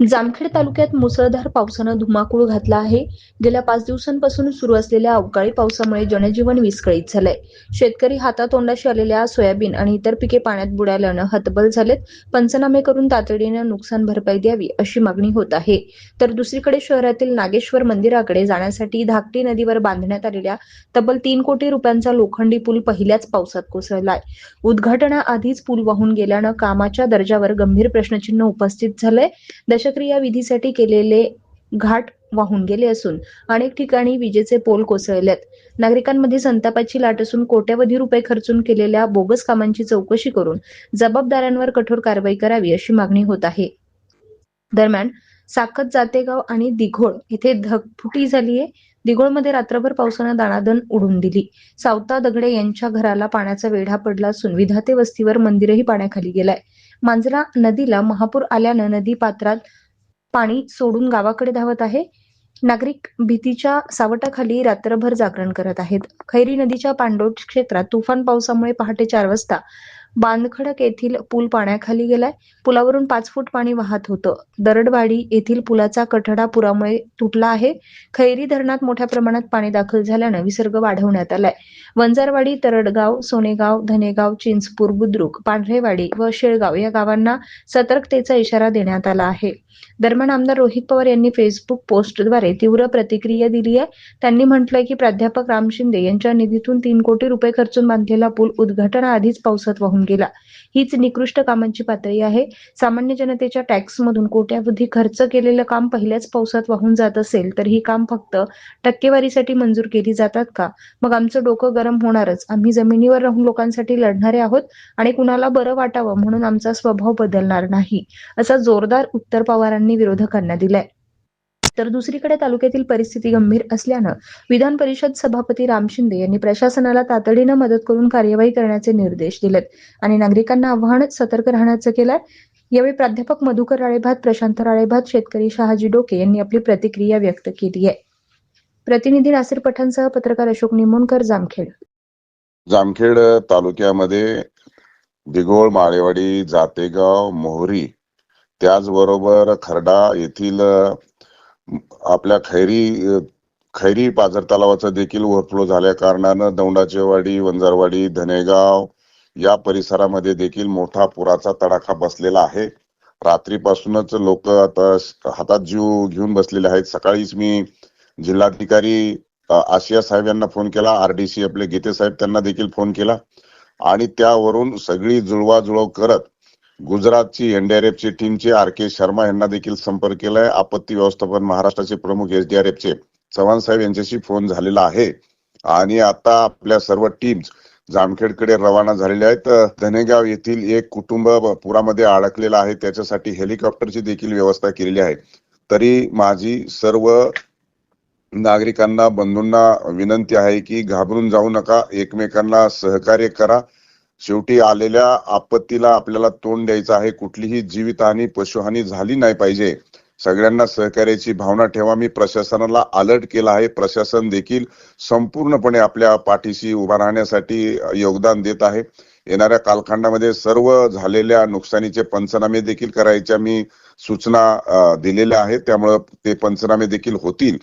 जामखेड तालुक्यात मुसळधार पावसानं धुमाकूळ घातला आहे. गेल्या पाच दिवसांपासून सुरू असलेल्या अवकाळी पावसामुळे जनजीवन विस्कळीत झालंय. शेतकरी हातातोंडाशी आलेल्या सोयाबीन आणि इतर पिके पाण्यात बुडाल्यानं हतबल झालेत. पंचनामे करून तातडीनं नुकसान भरपाई द्यावी अशी मागणी होत आहे. तर दुसरीकडे शहरातील नागेश्वर मंदिराकडे जाण्यासाठी धाकटी नदीवर बांधण्यात आलेल्या तब्बल तीन कोटी रुपयांचा लोखंडी पूल पहिल्याच पावसात कोसळलाय. उद्घाटनाआधीच पूल वाहून गेल्यानं कामाच्या दर्जावर गंभीर प्रश्नचिन्ह उपस्थित झालंय. दशक्रिया विधीसाठी केलेले घाट वाहून गेले असून अनेक ठिकाणी विजेचे पोल कोसळलेत. नागरिकांमध्ये संतापाची लाट असून कोट्यावधी रुपये खर्चून केलेल्या बोगस कामांची चौकशी करून जबाबदारांवर कठोर कारवाई करावी अशी मागणी होत आहे. दरम्यान साखत जातेगाव आणि दिघोळ येथे झाली आहे. दिघोळमध्ये रात्रभर पावसानं दाणादण उडून दिली. सावता दगडे यांच्या घराला पाण्याचा वेढा पडला असून विधाते वस्तीवर मंदिरही पाण्याखाली गेलाय. मांजरा नदीला महापूर आल्यानं नदी पात्रात पाणी सोडून गावाकडे धावत आहे. नागरिक भीतीच्या सावटाखाली रात्रभर जागरण करत आहेत. खैरी नदीच्या पांडोट क्षेत्रात तुफान पावसामुळे पहाटे चार वाजता बांधखडक येथील पूल पाण्याखाली गेलाय. पुलावरून पाच फूट पाणी वाहत होतं. दरडवाडी येथील पुलाचा कठडा पुरामुळे तुटला आहे. खैरी धरणात मोठ्या प्रमाणात पाणी दाखल झाल्यानं विसर्ग वाढवण्यात आलाय. वंजारवाडी तरडगाव सोनेगाव धनेगाव चिंचपूर बुद्रुक पांढरेवाडी व शेळगाव या गावांना सतर्कतेचा इशारा देण्यात आला आहे. दरम्यान आमदार रोहित पवार यांनी फेसबुक पोस्टद्वारे तीव्र प्रतिक्रिया दिली आहे. त्यांनी म्हटलंय की प्राध्यापक राम शिंदे यांच्या निधीतून तीन कोटी रुपये खर्चून बांधलेला पूल उद्घाटनाआधीच पावसात वाहून गेला. हीच निकृष्ट कामांची पातळी आहे. सामान्य जनतेच्या टॅक्समधून कोट्यावधी खर्च केलेलं काम पहिल्याच पावसात वाहून जात असेल तर ही काम फक्त टक्केवारीसाठी मंजूर केली जातात का? मग आमचं डोकं गरम होणारच. आम्ही जमिनीवर राहून लोकांसाठी लढणारे आहोत आणि कुणाला बरं वाटावं म्हणून आमचा स्वभाव बदलणार नाही असा जोरदार उत्तर पवारांनी विरोधकांना दिलाय. तर दुसरीकडे तालुक्यातील परिस्थिती गंभीर असल्यानं विधान परिषद सभापती राम शिंदे यांनी प्रशासनाला तातडीनं मदत करून कार्यवाही करण्याचे निर्देश दिलेत आणि नागरिकांना आव्हान सतर्क राहण्याचं केलंय. यावेळी प्राध्यापक मधुकर राळेभात प्रशांत राळेभात शेतकरी शहाजी डोके यांनी आपली प्रतिक्रिया व्यक्त केली आहे. प्रतिनिधी नासिर पठाणसह पत्रकार अशोक निमोणकर जामखेड. जामखेड तालुक्यामध्ये दिघोळ माळेवाडी जातेगाव मोहरी त्याचबरोबर खर्डा येथील आपल्या खैरी खैरी पाझर तलावाचा देखील ओव्हरफ्लो झाल्या कारणानं दौंडाचेवाडी वंजारवाडी धनेगाव या परिसरामध्ये देखील मोठा पुराचा तडाखा बसलेला आहे. रात्रीपासूनच लोक आता हातात जीव घेऊन बसलेले आहेत. सकाळीच मी जिल्हाधिकारी आशिया साहेब यांना फोन केला. आरडीसी आपले गीते साहेब त्यांना देखील फोन केला. आणि त्यावरून सगळी जुळवाजुळव करत गुजरातची एनडीआरएफची टीमचे आर के शर्मा यांना देखील संपर्क केलाय. आपत्ती व्यवस्थापन महाराष्ट्राचे प्रमुख एसडीआरएफचे चव्हाण साहेब यांच्याशी फोन झालेला आहे. आणि आता आपल्या सर्व टीम्स जामखेडकडे रवाना झालेल्या आहेत. धनेगाव येथील एक कुटुंब पुरामध्ये अडकलेलं आहे. त्याच्यासाठी हेलिकॉप्टरची देखील व्यवस्था केलेली आहे. तरी माझी सर्व नागरिकांना बंधूंना विनंती आहे की घाबरून जाऊ नका. एकमेकांना सहकार्य करा. शेवटी आलेल्या आपत्तीला आपल्याला तोंड द्यायचं आहे. कुठलीही जीवितहानी पशुहानी झाली नाही पाहिजे. सगळ्यांना सहकार्याची भावना ठेवा. मी प्रशासनाला अलर्ट केला आहे. प्रशासन देखील संपूर्णपणे आपल्या पाठीशी उभा राहण्यासाठी योगदान देत आहे. येणाऱ्या कालखंडामध्ये सर्व झालेल्या नुकसानीचे पंचनामे देखील करायच्या मी सूचना दिलेल्या आहेत. त्यामुळं ते पंचनामे देखील होतील.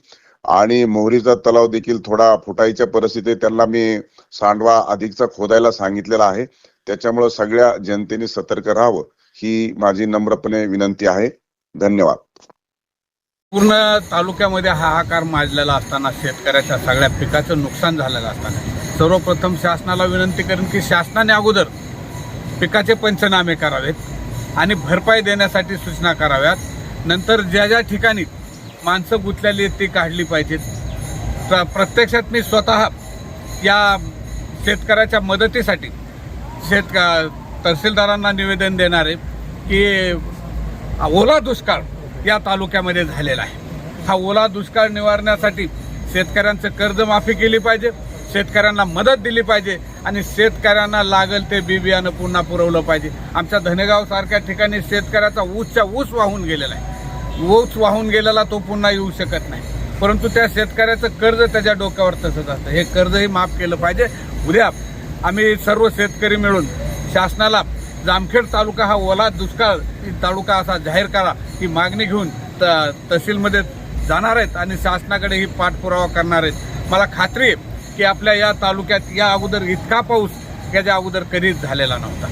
आणि मोहरीचा तलाव देखील थोडा फुटायच्या परिस्थितीत त्यांना मी सांडवा अधिकचा खोदायला सांगितलेला आहे. त्याच्यामुळं सगळ्या जनतेने सतर्क राहावं ही माझी नम्रपणे विनंती आहे. धन्यवाद. पूर्ण तालुक्यामध्ये हाहाकार माजलेला असताना शेतकऱ्याच्या सगळ्या पिकाचं नुकसान झालेलं असताना सर्वप्रथम शासनाला विनंती करेन की शासनाने अगोदर पिकाचे पंचनामे करावेत आणि भरपाई देण्यासाठी सूचना कराव्यात. नंतर ज्या ज्या ठिकाणी माणसं गुंतलेली आहेत ती काढली पाहिजेत. प्रत्यक्षात मी स्वतः या शेतकऱ्याच्या मदतीसाठी शेतक तहसीलदारांना निवेदन देणार आहे की ओला दुष्काळ या तालुक्यामध्ये झालेला आहे. हा ओला दुष्काळ निवारण्यासाठी शेतकऱ्यांचं कर्जमाफी केली पाहिजे शेतकऱ्यांना मदत दिली पाहिजे आणि शेतकऱ्यांना लागल ते बी बियाणं पुन्हा पुरवलं पाहिजे. आमच्या धनेगावसारख्या ठिकाणी शेतकऱ्याचा ऊसच्या ऊस वाहून गेलेला आहे. ओच वाहून गेलेला तो पुन्हा येऊ शकत नाही. परंतु त्या शेतकऱ्याचं कर्ज त्याच्या डोक्यावर तसंच असतं. हे कर्जही माफ केलं पाहिजे. उद्या आम्ही सर्व शेतकरी मिळून शासनाला जामखेड तालुका हा ओला दुष्काळ तालुका असा जाहीर करा ही मागणी घेऊन त तहसीलमध्ये जाणार आहेत आणि शासनाकडे ही पाठपुरावा करणार आहेत. मला खात्री आहे की आपल्या या तालुक्यात या अगोदर इतका पाऊस याच्या अगोदर कधीच झालेला नव्हता.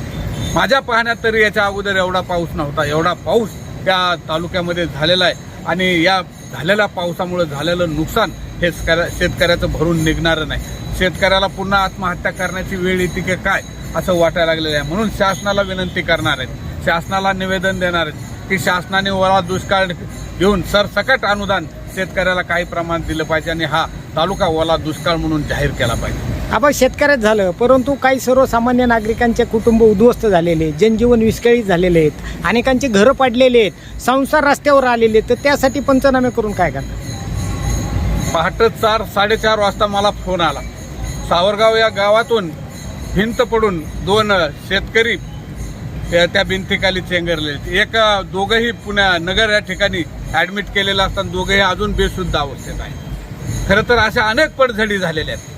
माझ्या पाहण्यात तरी याच्या अगोदर एवढा पाऊस नव्हता. एवढा पाऊस या तालुक्यामध्ये झालेला आहे. आणि या झालेल्या पावसामुळे झालेलं नुकसान हे शेतकऱ्याचं भरून निघणारं नाही. शेतकऱ्याला पुन्हा आत्महत्या करण्याची वेळ येते की काय असं वाटायला लागलेलं आहे. म्हणून शासनाला विनंती करणार आहेत. शासनाला निवेदन देणार आहेत की शासनाने ओला दुष्काळ घेऊन सरसकट अनुदान शेतकऱ्याला काही प्रमाणात दिलं पाहिजे आणि हा तालुका ओला दुष्काळ म्हणून जाहीर केला पाहिजे. आपण शेतकऱ्यात झालं परंतु काही सर्वसामान्य नागरिकांचे कुटुंब उद्ध्वस्त झालेले आहेत जनजीवन विस्कळीत झालेले आहेत अनेकांचे घरं पाडलेले आहेत संसार रस्त्यावर आलेले आहेत तर त्यासाठी पंचनामे करून काय करणार? पहाटे चार साडेचार वाजता मला फोन आला. सावरगाव या गावातून भिंत पडून दोन शेतकरी त्या त्या भिंतीखाली चेंगरले एक दोघंही पुण्या नगर या ठिकाणी ॲडमिट केलेलं असताना दोघंही अजून बेशुद्ध अवस्थेत आहे खरं तर अशा अनेक पडझडी झालेल्या आहेत.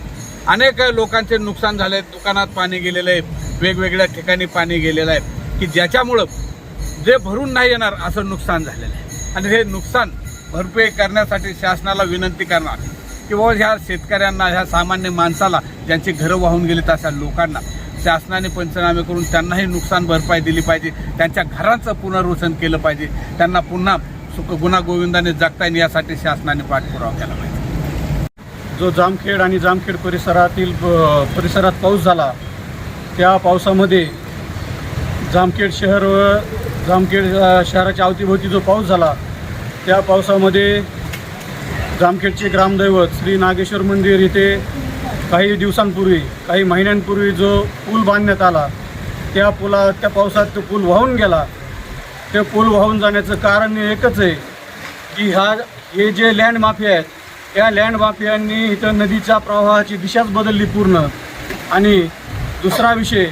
अनेक लोकांचे नुकसान झाले दुकानात पाणी गेलेलं आहे. वेगवेगळ्या ठिकाणी पाणी गेलेलं आहे. की ज्याच्यामुळं जे भरून नाही येणार असं नुकसान झालेलं आहे. आणि हे नुकसान भरपाई करण्यासाठी शासनाला विनंती करणार की बाबा ह्या शेतकऱ्यांना ह्या सामान्य माणसाला ज्यांची घरं वाहून गेलीत अशा लोकांना शासनाने पंचनामे करून त्यांनाही नुकसान भरपाई दिली पाहिजे. त्यांच्या घराचं पुनर्वसन केलं पाहिजे. त्यांना पुन्हा सुख गुन्हा गोविंदाने जगता येईल यासाठी शासनाने पाठपुरावा केला पाहिजे. जो जामखेड आणि जामखेड परिसरातील परिसरात पाऊस झाला त्या पावसामध्ये जामखेड शहर व जामखेड शहराच्या अवतीभोवती जो पाऊस झाला त्या पावसामध्ये जामखेडचे ग्रामदैवत श्री नागेश्वर मंदिर इथे काही दिवसांपूर्वी काही महिन्यांपूर्वी जो पूल बांधण्यात आला त्या पुला त्या पावसात तो पूल वाहून गेला. ते पूल वाहून जाण्याचं कारण एकच आहे की ह्या हे जे लँड माफिया आहेत त्या लँड माफियांनी इथं नदीच्या प्रवाहाची दिशाच बदलली पूर्ण. आणि दुसरा विषय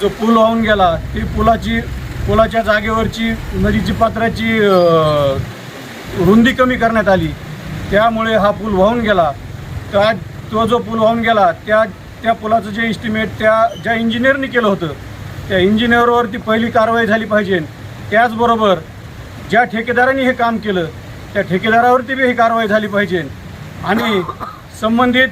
जो पूल वाहून गेला ती पुलाची पुलाच्या जागेवरची नदीची पात्राची रुंदी कमी करण्यात आली. त्यामुळे हा पूल वाहून गेला. त्या तो जो पूल वाहून गेला त्या त्या पुलाचं जे इस्टिमेट त्या ज्या इंजिनियरने केलं होतं त्या इंजिनियरवरती पहिली कारवाई झाली पाहिजे. त्याचबरोबर ज्या ठेकेदारांनी हे काम केलं त्या ठेकेदारावरती बी ही कारवाई झाली पाहिजे. आणि संबंधित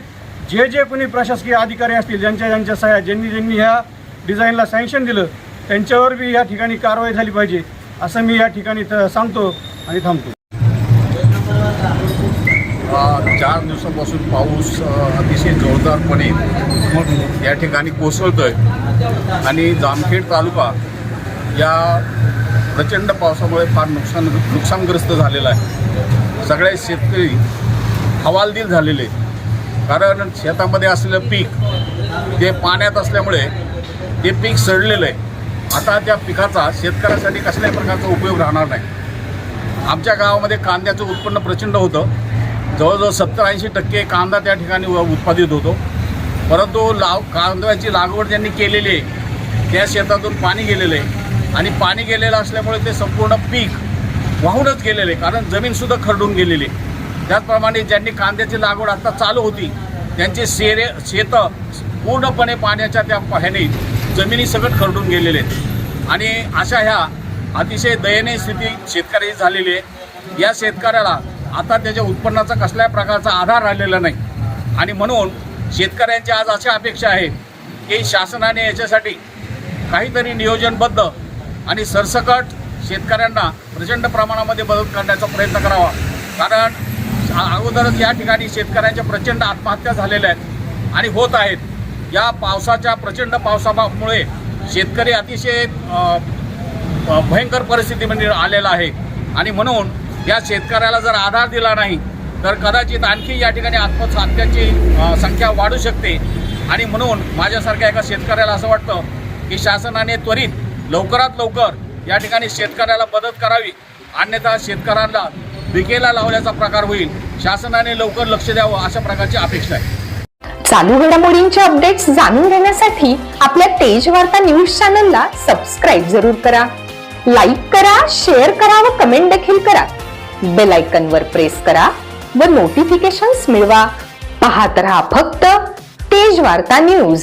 जे जे कोणी प्रशासकीय अधिकारी असतील ज्यांच्या ज्यांच्या सह्या ज्यांनी ज्यांनी ह्या डिझाईनला सँक्शन दिलं त्यांच्यावर बी या ठिकाणी कारवाई झाली पाहिजे असं मी या ठिकाणी त- सांगतो आणि थांबतो. चार दिवसापासून पाऊस अतिशय जोरदारपणे या ठिकाणी कोसळतोय. आणि जामखेड तालुका या प्रचंड पावसामुळे फार नुकसान नुकसानग्रस्त झालेला आहे. सगळे शेतकरी हवालदिल झालेले. कारण शेतामध्ये असलेलं पीक ते पाण्यात असल्यामुळे ते पीक सडलेलं आहे. आता त्या पिकाचा शेतकऱ्यासाठी कसल्याही प्रकारचा उपयोग राहणार नाही. आमच्या गावामध्ये कांद्याचं उत्पन्न प्रचंड होतं. जवळजवळ सत्तर ऐंशी टक्के कांदा त्या ठिकाणी उत्पादित होतो. परंतु लाव कांद्याची लागवड ज्यांनी केलेली आहे त्या शेतातून पाणी गेलेलं आहे. आणि पाणी गेलेलं असल्यामुळे ते संपूर्ण पीक वाहूनच गेलेलं आहे. कारण जमीनसुद्धा खरडून गेलेली आहे. त्याचप्रमाणे ज्यांनी कांद्याची लागवड आता चालू होती त्यांचे शेरे शेतं पूर्णपणे पाण्याच्या त्या ह्याने जमिनी सकट खरडून गेलेले आहेत. आणि अशा ह्या अतिशय दयनीय स्थिती शेतकऱ्याची झालेली आहे या शेतकऱ्याला आता त्याच्या उत्पन्नाचा कसल्याही प्रकारचा आधार राहिलेला नाही. आणि म्हणून शेतकऱ्यांची आज अशा अपेक्षा आहे की शासनाने याच्यासाठी काहीतरी नियोजनबद्ध आणि सरसकट शेतकऱ्यांना प्रचंड प्रमाणामध्ये मदत करण्याचा प्रयत्न करावा. कारण अगोदरच या ठिकाणी शेतकऱ्यांच्या प्रचंड आत्महत्या झालेल्या आहेत आणि होत आहेत. या पावसाच्या प्रचंड पावसामुळे शेतकरी अतिशय भयंकर परिस्थितीमध्ये म्हणजे आलेला आहे. आणि म्हणून या शेतकऱ्याला जर आधार दिला नाही तर कदाचित आणखी या ठिकाणी आत्महत्याची संख्या वाढू शकते. आणि म्हणून माझ्यासारख्या एका शेतकऱ्याला असं वाटतं की शासनाने त्वरित लवकरात लवकर या ठिकाणी शेतकऱ्याला मदत करावी. अन्यथा शेतकऱ्यांना विकेला लावल्याचा प्रकार होईल. शासनाने लवकर लक्ष द्यावं अशा प्रकारची अपेक्षा आहे. चालू घडामोडींचे अपडेट्स जाणून घेण्यासाठी आपल्या तेज वार्ता न्यूज चॅनलला सबस्क्राईब जरूर करा. लाईक करा शेअर करा व कमेंट देखील करा. बेल वर प्रेस करा व नोटिफिकेशन्स मिळवा. पाहत रहा फक्त तेज वार्ता न्यूज.